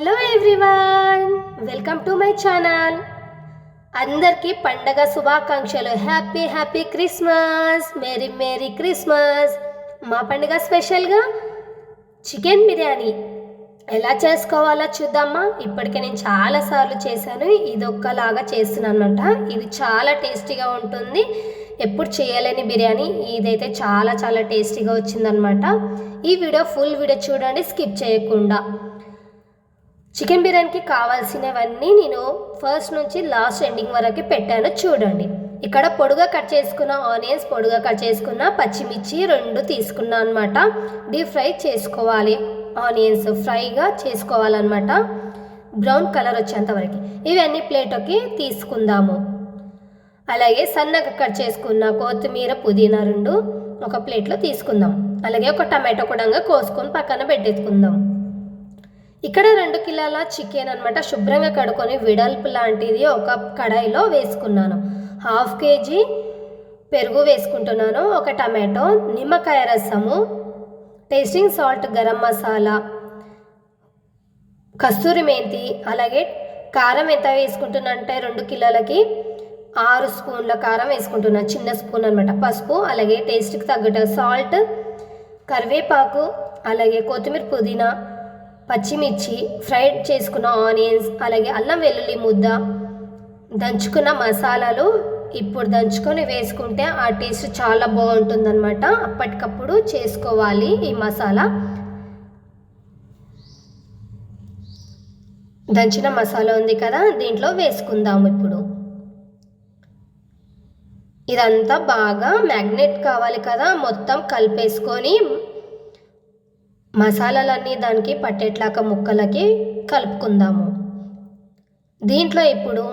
Hello everyone welcome to my channel అందరికీ పండగ శుభాకాంక్షలు. Happy happy Christmas merry merry Christmas మా పండుగ స్పెషల్గా చికెన్ బిర్యానీ. ఎలా చేసుకోవాలో చూద్దామా? ఇప్పటికే నేను చాలాసార్లు చేశాను. ఇది ఒక్కలాగా చేస్తున్నాను అనమాట ఇది చాలా టేస్టీగా ఉంటుంది. ఎప్పుడు చేయలేని బిర్యానీ. ఇదైతే చాలా చాలా టేస్టీగా వచ్చిందనమాట ఈ వీడియో ఫుల్ వీడియో చూడండి స్కిప్ చేయకుండా. చికెన్ బిర్యానీకి కావాల్సినవన్నీ నేను ఫస్ట్ నుంచి లాస్ట్ ఎండింగ్ వరకు పెట్టాను చూడండి. ఇక్కడ పొడుగా కట్ చేసుకున్న ఆనియన్స్ పొడుగా కట్ చేసుకున్న పచ్చిమిర్చి రెండు తీసుకున్నా అనమాట డీప్ ఫ్రై చేసుకోవాలి. ఆనియన్స్ ఫ్రైగా చేసుకోవాలన్నమాట. బ్రౌన్ కలర్ వచ్చేంత వరకు. ఇవన్నీ ప్లేట్కి తీసుకుందాము. అలాగే సన్నగా కట్ చేసుకున్న కొత్తిమీర పుదీనా రెండు ఒక ప్లేట్లో తీసుకుందాం. అలాగే ఒక టమాటో కూడా కోసుకొని పక్కన పెట్టేసుకుందాం. ఇక్కడ రెండు కిలోల చికెన్ అనమాట శుభ్రంగా కడుక్కొని విడల్పు లాంటిది ఒక కడాయిలో వేసుకున్నాను. హాఫ్ కేజీ పెరుగు వేసుకుంటున్నాను ఒక టమాటో నిమ్మకాయ రసము టేస్టింగ్ సాల్ట్ గరం మసాలా కస్తూరి మెంతి అలాగే కారం ఎంత వేసుకుంటున్నానంటే రెండు కిలోలకి ఆరు స్పూన్ల కారం వేసుకుంటున్నాను చిన్న స్పూన్ అనమాట పసుపు అలాగే టేస్ట్కి తగ్గట్టు సాల్ట్ కరివేపాకు అలాగే కొత్తిమీర పుదీనా పచ్చిమిర్చి ఫ్రైడ్ చేసుకున్న ఆనియన్స్ అలాగే అల్లం వెల్లుల్లి ముద్ద దంచుకున్న మసాలాలు ఇప్పుడు దంచుకొని వేసుకుంటే ఆ టేస్ట్ చాలా బాగుంటుందన్నమాట. అప్పటికప్పుడు చేసుకోవాలి ఈ మసాలా. దంచిన మసాలా ఉంది కదా దీంట్లో వేసుకుందాము ఇప్పుడు. ఇదంతా బాగా మ్యాగ్నెట్ కావాలి కదా మొత్తం కలిపేసుకొని మసాలాలన్నీ దానికి పట్టేట్లాక ముక్కలకి కలుపుకుందాము. దీంట్లో ఇప్పుడు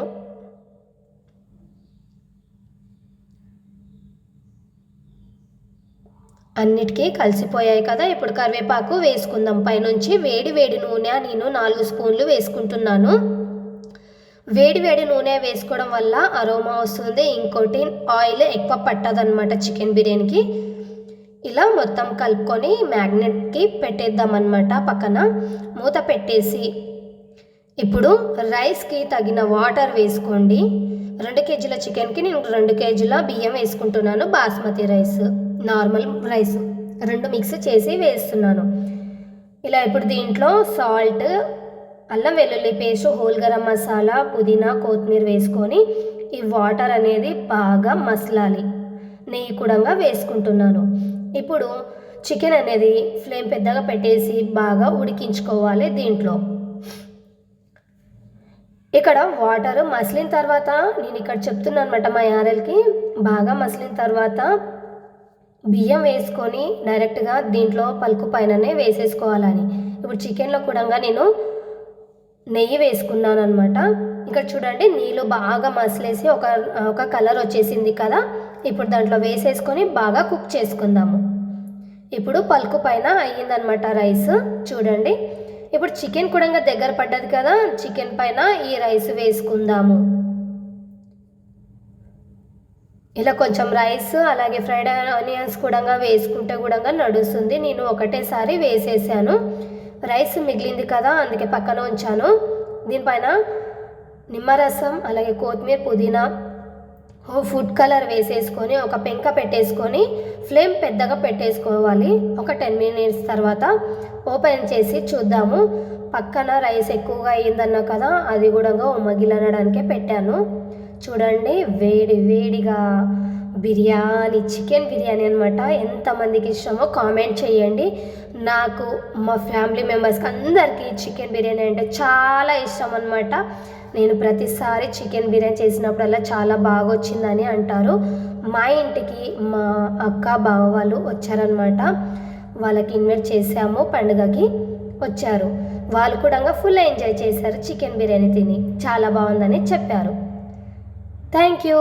అన్నిటికీ కలిసిపోయాయి కదా. ఇప్పుడు కరివేపాకు వేసుకుందాం. పైనుంచి వేడి వేడి నూనె నేను నాలుగు స్పూన్లు వేసుకుంటున్నాను. వేడి వేడి నూనె వేసుకోవడం వల్ల అరోమా వస్తుంది. ఇంకోటి ఆయిల్ ఎక్కువ పట్టదనమాట చికెన్ బిర్యానీకి. ఇలా మొత్తం కలుపుకొని మ్యాగ్నెట్కి పెట్టేద్దామన్నమాట పక్కన. మూత పెట్టేసి ఇప్పుడు రైస్కి తగిన వాటర్ వేసుకోండి. రెండు కేజీల చికెన్కి నేను రెండు కేజీల బియ్యం వేసుకుంటున్నాను బాస్మతి రైస్ నార్మల్ రైస్ రెండు మిక్స్ చేసి వేస్తున్నాను. ఇలా ఇప్పుడు దీంట్లో సాల్ట్ అల్లం వెల్లుల్లి పేస్ట్ హోల్ గరం మసాలా పుదీనా కొత్తిమీర వేసుకొని ఈ వాటర్ అనేది బాగా మసలాలి. నెయ్యి కూడా వేసుకుంటున్నాను. ఇప్పుడు చికెన్ అనేది ఫ్లేమ్ పెద్దగా పెట్టేసి బాగా ఉడికించుకోవాలి దీంట్లో. ఇక్కడ వాటర్ మసిలిన తర్వాత నేను ఇక్కడ చెప్తున్నాను అనమాట మా యారెల్కి బాగా మసిలిన తర్వాత బియ్యం వేసుకొని డైరెక్ట్గా దీంట్లో పలుకు పైననే వేసేసుకోవాలని. ఇప్పుడు చికెన్లో కూడా నేను నెయ్యి వేసుకున్నాను అనమాట ఇక్కడ చూడండి నీళ్ళు బాగా మసిలేసి ఒక ఒక కలర్ వచ్చేసింది కదా ఇప్పుడు దాంట్లో వేసేసుకొని బాగా కుక్ చేసుకుందాము. ఇప్పుడు పలుకు పైన అయ్యిందనమాట రైస్. చూడండి. ఇప్పుడు చికెన్ కూడా దగ్గర పడ్డది కదా చికెన్ పైన ఈ రైస్ వేసుకుందాము. ఇలా కొంచెం రైస్ అలాగే ఫ్రైడ్ ఆనియన్స్ కూడా వేసుకుంటే కూడా నడుస్తుంది. నేను ఒకటేసారి వేసేసాను. రైస్ మిగిలింది కదా అందుకే పక్కన ఉంచాను. దీనిపైన నిమ్మరసం అలాగే కొత్తిమీర పుదీనా ఫుడ్ కలర్ వేసేసుకొని ఒక పెంక పెట్టేసుకొని ఫ్లేమ్ పెద్దగా పెట్టేసుకోవాలి. ఒక టెన్ మినిట్స్ తర్వాత ఓపెన్ చేసి చూద్దాము. పక్కన రైస్ ఎక్కువగా అయ్యిందన్నా కదా అది కూడా ఉమ్మగిలనడానికే పెట్టాను. చూడండి వేడి వేడిగా బిర్యానీ చికెన్ బిర్యానీ అనమాట ఎంతమందికి ఇష్టమో కామెంట్ చేయండి. నాకు మా ఫ్యామిలీ మెంబర్స్కి అందరికీ చికెన్ బిర్యానీ అంటే చాలా ఇష్టం అనమాట నేను ప్రతిసారి చికెన్ బిర్యానీ చేసినప్పుడల్లా చాలా బాగా వచ్చిందని అంటారు. మా ఇంటికి మా అక్క బావ వాళ్ళు వచ్చారనమాట వాళ్ళకి ఇన్వైట్ చేసాము పండుగకి వచ్చారు. వాళ్ళు కూడా ఫుల్ ఎంజాయ్ చేశారు చికెన్ బిర్యానీ తిని. చాలా బాగుందని చెప్పారు. Thank you